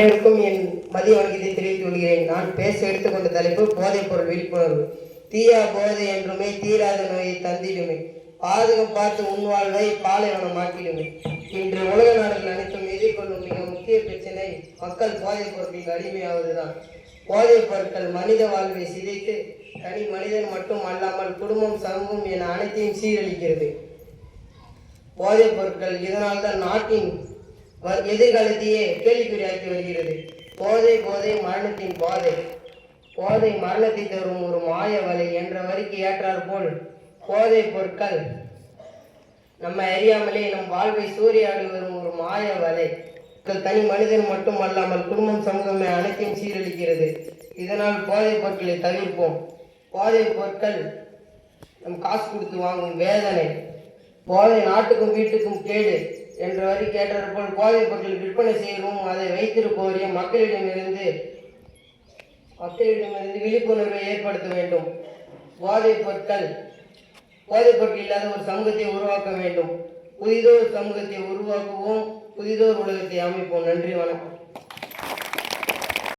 அனைவருக்கும் என் மதிய வணக்கத்தை தெரிவித்துக் கொள்கிறேன். நான் பேச எடுத்துக்கொண்ட தலைப்பு போதைப் பொருள் விழிப்புணர்வு. தீயா போதை என்றுமே தீராத நோயை தந்திடுமே. பாதகம் பார்த்து உன் வாழ்வை பாலைவனமாக்கிடுமே இன்று உலக நாடுகள் அனைத்தும் எதிர்கொள்ளும் மிக முக்கிய பிரச்சனை மக்கள் போதைப் பொருட்களுக்கு அடிமையாவதுதான். போதைப் பொருட்கள் மனித வாழ்வை சிதைத்து தனி மனிதன் மட்டும் அல்லாமல் குடும்பம் சமூகம் என அனைத்தையும் சீரழிக்கிறது. போதைப் பொருட்கள் இதனால் தான் நாட்டின் எதிர்காலத்தையே கேள்விக்குறியாக்கி வருகிறது. போதை போதை மரணத்தின் போதை. போதை மரணத்தை தரும் ஒரு மாய வலை என்ற வரிக்கு ஏற்றாற் போல் போதைப் பொருட்கள். நம்ம அறியாமலே நம் வாழ்வை சூறையாடி வரும் ஒரு மாய வலை. மக்கள் தனி மனிதன் மட்டும் அல்லாமல் குடும்பம் சமூகமே அனைத்தையும் சீரழிக்கிறது. இதனால் போதைப் பொருட்களை தவிர்ப்போம். போதைப் பொருட்கள் நம் காசு கொடுத்து வாங்கும் வேதனை. போதை நாட்டுக்கும் வீட்டுக்கும் கேடு. என்ற வரி கேட்டது போல் போதைப் பொருட்கள் விற்பனை செய்யவும் அதை வைத்திருப்பவரையும் மக்களிடமிருந்து மக்களிடமிருந்து விழிப்புணர்வை ஏற்படுத்த வேண்டும். போதைப் பொருட்கள் போதைப் பொருட்கள் இல்லாத ஒரு சமூகத்தை உருவாக்க வேண்டும். புதிதோர் சமூகத்தை உருவாக்குவோம். புதிதோர் உலகத்தை அமைப்போம். நன்றி வணக்கம்.